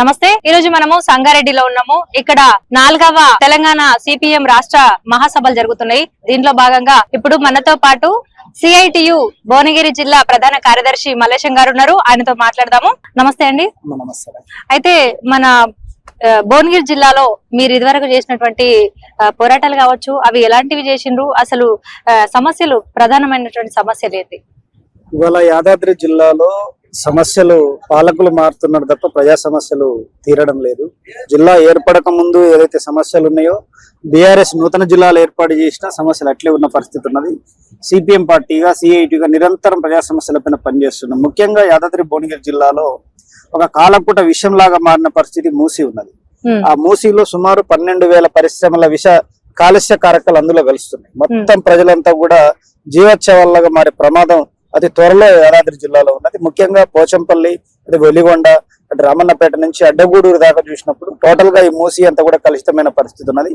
నమస్తే. ఈ రోజు మనము సంగారెడ్డిలో ఉన్నాము. ఇక్కడ నాలుగవ తెలంగాణ సిపిఎం రాష్ట్ర మహాసభలు జరుగుతున్నాయి. దీంట్లో భాగంగా ఇప్పుడు మనతో పాటు సిఐటియు భువనగిరి జిల్లా ప్రధాన కార్యదర్శి మల్లేశం గారు ఉన్నారు. ఆయనతో మాట్లాడదాము. నమస్తే అండి. అయితే మన భువనగిరి జిల్లాలో మీరు ఇదివరకు చేసినటువంటి పోరాటాలు కావచ్చు అవి ఎలాంటివి చేసిండ్రు? అసలు సమస్యలు ప్రధానమైనటువంటి సమస్యలు ఏంటి? ఇవాళ యాదాద్రి జిల్లాలో సమస్యలు పాలకులు మారుతున్నారు తప్ప ప్రజా సమస్యలు తీరడం లేదు. జిల్లా ఏర్పడక ముందు ఏదైతే సమస్యలు ఉన్నాయో బీఆర్ఎస్ నూతన జిల్లాలు ఏర్పాటు చేసిన సమస్యలు అట్లే ఉన్న పరిస్థితి ఉన్నది. సిపిఎం పార్టీగా సిఐటిగా నిరంతరం ప్రజా సమస్యలపైన పనిచేస్తున్నాం ముఖ్యంగా యాదాద్రి భువనగిరి జిల్లాలో ఒక కాలపుట విషయంలాగా మారిన పరిస్థితి మూసి ఉన్నది. ఆ మూసీలో సుమారు పన్నెండు వేల పరిశ్రమల విష కాలుష్య కారకాలు అందులో కలుస్తున్నాయి మొత్తం ప్రజలంతా కూడా జీవోత్సవాలుగా మారే ప్రమాదం అతి త్వరలో యాదాద్రి జిల్లాలో ఉన్నది. ముఖ్యంగా పోచంపల్లి అది వెలిగొండ అటు రామన్నపేట నుంచి అడ్డగూడూరు దాకా చూసినప్పుడు టోటల్గా ఈ మూసీ అంతా కూడా కలుషితమైన పరిస్థితి ఉన్నది.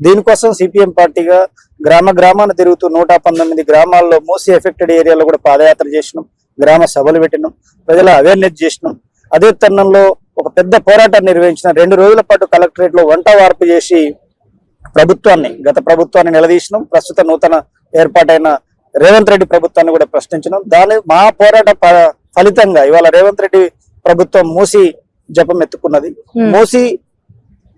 దీనికోసం సిపిఎం పార్టీగా గ్రామ గ్రామాన్ని తిరుగుతూ నూట పంతొమ్మిది గ్రామాల్లో మూసీ ఎఫెక్టెడ్ ఏరియాలో కూడా పాదయాత్ర చేసినాం. గ్రామ సభలు పెట్టినాం. ప్రజల అవేర్నెస్ చేసినాం. అదే తరుణంలో ఒక పెద్ద పోరాటం నిర్వహించిన రెండు రోజుల పాటు కలెక్టరేట్లో వంట వార్పు చేసి ప్రభుత్వాన్ని గత ప్రభుత్వాన్ని నిలదీసినాం. ప్రస్తుత నూతన ఏర్పాటైన రేవంత్ రెడ్డి ప్రభుత్వాన్ని కూడా ప్రశ్నించినాం. దాని మా పోరాట ఫలితంగా ఇవాళ రేవంత్ రెడ్డి ప్రభుత్వం మూసి జపం ఎత్తుకున్నది. మూసి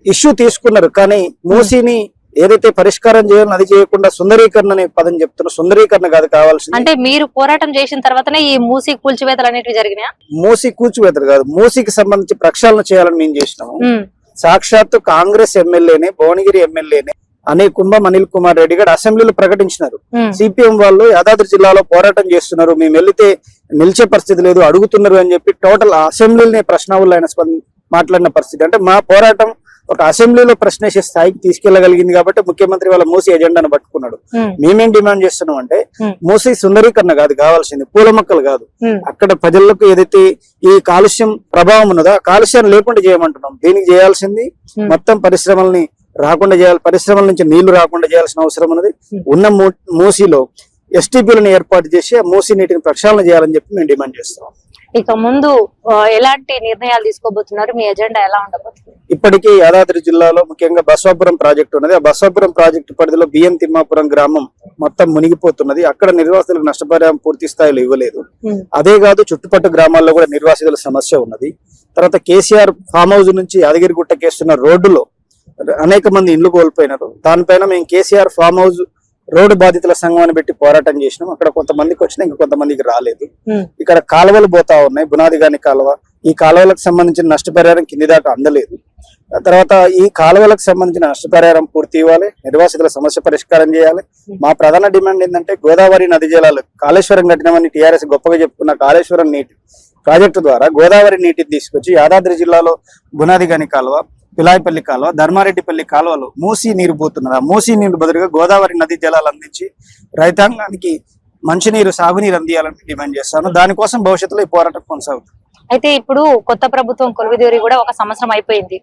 ఇష్యూ తీసుకున్నారు కానీ మూసిని ఏదైతే పరిష్కారం చేయాలని అది చేయకుండా సుందరీకరణ అనే పదం చెప్తున్నారు సుందరీకరణ కాదు కావాల్సింది. అంటే మీరు పోరాటం చేసిన తర్వాతనే ఈ మూసి కూల్చివేతలు అనేటివి జరిగినాయా? మూసి కూల్చివేతలు కాదు మూసికి సంబంధించి ప్రక్షాళన చేయాలని మేము చేసినాము. సాక్షాత్తు కాంగ్రెస్ ఎమ్మెల్యేనే భువనగిరి ఎమ్మెల్యేనే అనే కుంభం అనిల్ కుమార్ రెడ్డి గారు అసెంబ్లీలో ప్రకటించినారు. సిపిఎం వాళ్ళు యాదాద్రి జిల్లాలో పోరాటం చేస్తున్నారు. మేము వెళ్తే నిలిచే పరిస్థితి లేదు అడుగుతున్నారు అని చెప్పి టోటల్ అసెంబ్లీని ప్రశ్నావుల్లో ఆయన మాట్లాడిన పరిస్థితి. అంటే మా పోరాటం ఒక అసెంబ్లీలో ప్రశ్నించే స్థాయికి తీసుకెళ్ళగలిగింది కాబట్టి ముఖ్యమంత్రి వాళ్ళ మూసి ఎజెండాను పట్టుకున్నాడు. మేమేం. డిమాండ్ చేస్తున్నాం అంటే. మూసి సుందరీకరణ కాదు కావాల్సింది పూల మొక్కలు కాదు. అక్కడ ప్రజలకు ఏదైతే ఈ కాలుష్యం ప్రభావం ఉన్నదో ఆ కాలుష్యాన్ని లేకుండా చేయమంటున్నాం. దీనికి చేయాల్సింది. మొత్తం పరిశ్రమల్ని రాకుండా చేయాలి పరిశ్రమల నుంచి నీళ్ళు రాకుండా చేయాల్సిన అవసరం ఉన్నది. ఉన్న మూసీలో ఎస్టీపీలను ఏర్పాటు చేసి ఆ మూసీ నీటిని ప్రక్షాళన చేయాలని చెప్పి మేము డిమాండ్ చేస్తాం ఇక ముందు ఎలాంటి నిర్ణయాలు తీసుకోబోతున్నారు? మీ ఎజెండా ఎలా ఉండబోతుంది? ఇప్పటికీ యాదాద్రి జిల్లాలో ముఖ్యంగా బసవాపురం ప్రాజెక్టు ఉన్నది. ఆ బసవాపురం ప్రాజెక్టు పరిధిలో బియ్యం తిమ్మాపురం గ్రామం మొత్తం మునిగిపోతున్నది. అక్కడ నిర్వాసితులకు నష్టపరిహారం పూర్తి స్థాయిలో ఇవ్వలేదు. అదే కాదు చుట్టుపక్కల గ్రామాల్లో కూడా నిర్వాసితుల సమస్య ఉన్నది. తర్వాత కేసీఆర్ ఫామ్ హౌస్ నుంచి యాదగిరిగుట్టకేస్తున్న రోడ్డులో అనేక మంది ఇండ్లు కోల్పోయినారు. దానిపైన మేము కేసీఆర్ ఫామ్ హౌస్ రోడ్డు బాధితుల సంఘాన్ని పెట్టి పోరాటం చేసినాం. అక్కడ కొంతమందికి వచ్చినా ఇంకా కొంతమందికి రాలేదు. ఇక్కడ కాలువలు పోతా ఉన్నాయి. బునాది గాని కాలువ. ఈ కాలువలకు సంబంధించిన నష్టపరిహారం కింది దాకా అందలేదు. తర్వాత ఈ కాలువలకు సంబంధించిన నష్టపరిహారం పూర్తి ఇవ్వాలి. నిర్వాసితుల సమస్య పరిష్కారం చేయాలి. మా ప్రధాన డిమాండ్ ఏంటంటే గోదావరి నది జలాలు కాళేశ్వరం కట్టినామని టీఆర్ఎస్ గొప్పగా చెప్పుకున్న కాళేశ్వరం నీటి ప్రాజెక్టు ద్వారా గోదావరి నీటిని తీసుకొచ్చి యాదాద్రి జిల్లాలో బునాది గని కాలువ పిలాయిపల్లి కాలువ ధర్మారెడ్డిపల్లి కాలువలు మూసి నీరు పోతున్నది. ఆ మూసీ నీరు బదులుగా గోదావరి నది జలాలు అందించి రైతాంగానికి మంచినీరు సాగునీరు అందియాలని డిమాండ్ చేస్తాను. దానికోసం భవిష్యత్తులో ఈ పోరాటం కొనసాగుతుంది. అయితే ఇప్పుడు కొత్త ప్రభుత్వం కొలువుదేరి కూడా ఒక సంవత్సరం అయిపోయింది.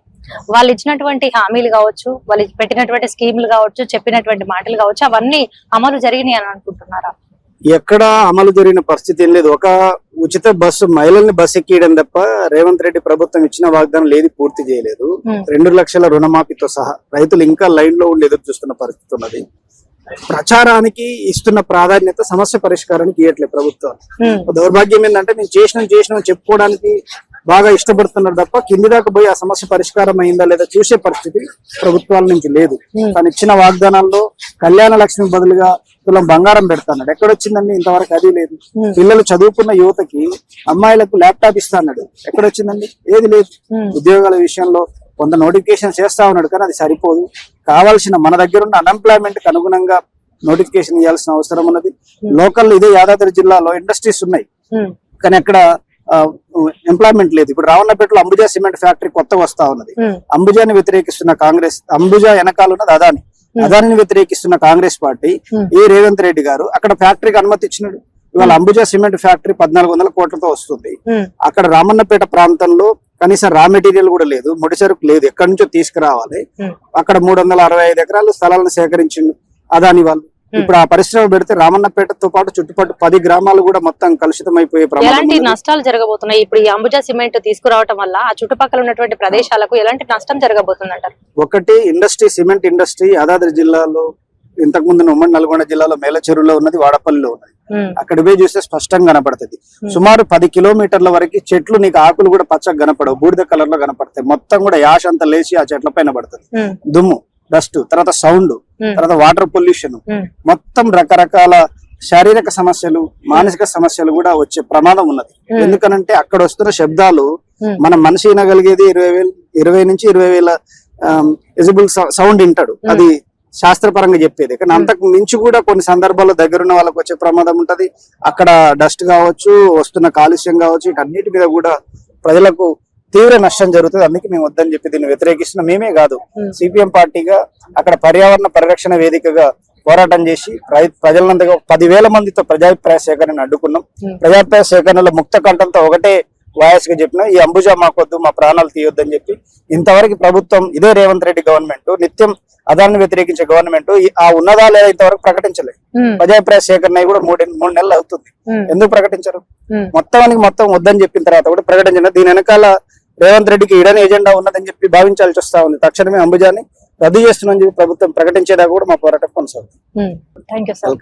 వాళ్ళు ఇచ్చినటువంటి హామీలు కావచ్చు వాళ్ళు పెట్టినటువంటి స్కీములు కావచ్చు చెప్పినటువంటి మాటలు కావచ్చు అవన్నీ అమలు జరిగినాయి అని అనుకుంటున్నారా? ఎక్కడ అమలు జరిగిన పరిస్థితి ఏం లేదు. ఒక ఉచిత బస్సు మహిళల్ని బస్సు ఎక్కియడం తప్ప రేవంత్ రెడ్డి ప్రభుత్వం ఇచ్చిన వాగ్దానం లేదు పూర్తి చేయలేదు. Hmm. రెండు లక్షల రుణమాఫీతో సహా రైతులు ఇంకా లైన్లో ఉండి ఎదురు చూస్తున్న పరిస్థితి ఉన్నది. ప్రచారానికి ఇస్తున్న ప్రాధాన్యత సమస్య పరిష్కారానికి ఇవ్వట్లేదు ప్రభుత్వం. ఉమ్, దౌర్భాగ్యం ఏంటంటే మేము చేసినాం చేసినాం చెప్పుకోవడానికి బాగా ఇష్టపడుతున్నారు తప్ప కింది దాకా పోయి ఆ సమస్య పరిష్కారం అయిందా లేదా చూసే పరిస్థితి ప్రభుత్వాల నుంచి లేదు. Hmm. తను ఇచ్చిన వాగ్దానాల్లో కళ్యాణ లక్ష్మి బదులుగా తులం బంగారం పెడతాడు. ఎక్కడొచ్చిందండి? ఇంతవరకు అది లేదు. Hmm. పిల్లలు చదువుకున్న యువతకి అమ్మాయిలకు ల్యాప్టాప్ ఇస్తా అన్నాడు. ఎక్కడొచ్చిందండి? ఏది లేదు. Hmm. ఉద్యోగాల విషయంలో కొంత నోటిఫికేషన్ చేస్తా ఉన్నాడు కానీ అది సరిపోదు. కావాల్సిన మన దగ్గర ఉన్న అన్ఎంప్లాయ్మెంట్కి అనుగుణంగా నోటిఫికేషన్ ఇవ్వాల్సిన అవసరం ఉన్నది. లోకల్ ఇదే యాదాద్రి జిల్లాలో ఇండస్ట్రీస్ ఉన్నాయి. కానీ అక్కడ ఎంప్లాయ్మెంట్ లేదు. ఇప్పుడు రావణపేటలో అంబుజా సిమెంట్ ఫ్యాక్టరీ కొత్తగా వస్తా ఉన్నది. అంబుజాని వ్యతిరేకిస్తున్న కాంగ్రెస్ అంబుజా వెనకాల ఉన్నది అదాని. అదానిని వ్యతిరేకిస్తున్న కాంగ్రెస్ పార్టీ. ఏ రేవంత్ రెడ్డి గారు అక్కడ ఫ్యాక్టరీకి అనుమతి ఇచ్చినాడు. ఇవాళ అంబుజా సిమెంట్ ఫ్యాక్టరీ పద్నాలుగు వందల కోట్లతో వస్తుంది. అక్కడ రామన్నపేట ప్రాంతంలో కనీసం రా మెటీరియల్ కూడా లేదు. ముడి సరుకు లేదు. ఎక్కడి నుంచో తీసుకురావాలి. అక్కడ మూడు వందల అరవై ఐదు ఎకరాలు స్థలాలను సేకరించిండు అదాని వాళ్ళు. ఇప్పుడు ఆ పరిశ్రమ పెడితే రామన్నపేటతో పాటు చుట్టుపక్కల పది గ్రామాలు కూడా మొత్తం కలుషితం అయిపోయే ప్రమాదం ఎలాంటి. నష్టాలు జరగబోతున్నాయి? ఇప్పుడు ఈ అంబుజా సిమెంట్ తీసుకురావటం వల్ల ఆ చుట్టుపక్కల ఉన్నటువంటి ప్రదేశాలకు ఎలాంటి నష్టం జరగబోతుంది అంటారు ఒకటి ఇండస్ట్రీ సిమెంట్ ఇండస్ట్రీ యాదాద్రి జిల్లాలో ఇంతకు ముందు ఉమ్మడి నల్గొండ జిల్లాలో మేలచెరువులో ఉన్నది వాడపల్లిలో ఉన్నది. ఉమ్, అక్కడ పోయి చూస్తే స్పష్టంగా కనపడుతుంది. సుమారు పది కిలోమీటర్ల వరకు చెట్లు నీకు ఆకులు కూడా పచ్చగా కనపడవు బూడిద కలర్లో కనపడతాయి. మొత్తం కూడా యాష్ అంతా లేచి ఆ చెట్ల పైన పడుతుంది. దుమ్ము డస్ట్ తర్వాత సౌండ్. Hmm. తర్వాత వాటర్ పొల్యూషన్. మొత్తం రకరకాల శారీరక సమస్యలు మానసిక సమస్యలు కూడా వచ్చే ప్రమాదం ఉన్నది. ఎందుకనంటే అక్కడ వస్తున్న శబ్దాలు. మన మనిషి వినగలిగేది ఇరవై వేలు ఇరవై నుంచి ఇరవై వేల ఎజిబుల్ సౌండ్ వింటాడు. అది శాస్త్రపరంగా చెప్పేది. కానీ అంతకు మించి కూడా కొన్ని సందర్భాల్లో దగ్గరున్న వాళ్ళకి వచ్చే ప్రమాదం ఉంటది. అక్కడ డస్ట్ కావచ్చు వస్తున్న కాలుష్యం కావచ్చు వీటన్నిటి మీద కూడా ప్రజలకు తీవ్ర నష్టం జరుగుతుంది. అందుకే మేము వద్దని చెప్పి దీన్ని వ్యతిరేకిస్తున్న. మేమే కాదు. సిపిఎం పార్టీగా అక్కడ పర్యావరణ పరిరక్షణ వేదికగా పోరాటం చేసి ప్రజ- ప్రజలందరిగా పదివేల మందితో ప్రజాభిప్రాయ సేకరణ అడ్డుకున్నాం. ప్రజాభిప్రాయ సేకరణలో ముక్త కంఠంతో ఒకటే వాయస్గా చెప్పిన ఈ అంబుజా మాకొద్దు మా ప్రాణాలు తీయొద్దని చెప్పి ఇంతవరకు ప్రభుత్వం ఇదే రేవంత్ రెడ్డి గవర్నమెంట్ నిత్యం అదాన్ని వ్యతిరేకించే గవర్నమెంట్ ఆ ఉన్నదా లేదా ఇంతవరకు ప్రకటించలేదు ప్రజాభిప్రాయ సేకరణ కూడా మూడు మూడు నెలలు అవుతుంది. ఎందుకు ప్రకటించరు. మొత్తానికి మొత్తం వద్దని చెప్పిన తర్వాత కూడా ప్రకటించిన దీని వెనకాల రేవంత్ రెడ్డికి ఇడని ఎజెండా ఉన్నదని చెప్పి భావించాల్సి వస్తా ఉంది. తక్షణమే అంబుజాని రద్దు చేస్తున్నామని చెప్పి ప్రభుత్వం ప్రకటించేదాకా కూడా మా పోరాటం కొనసాగుతుంది. సార్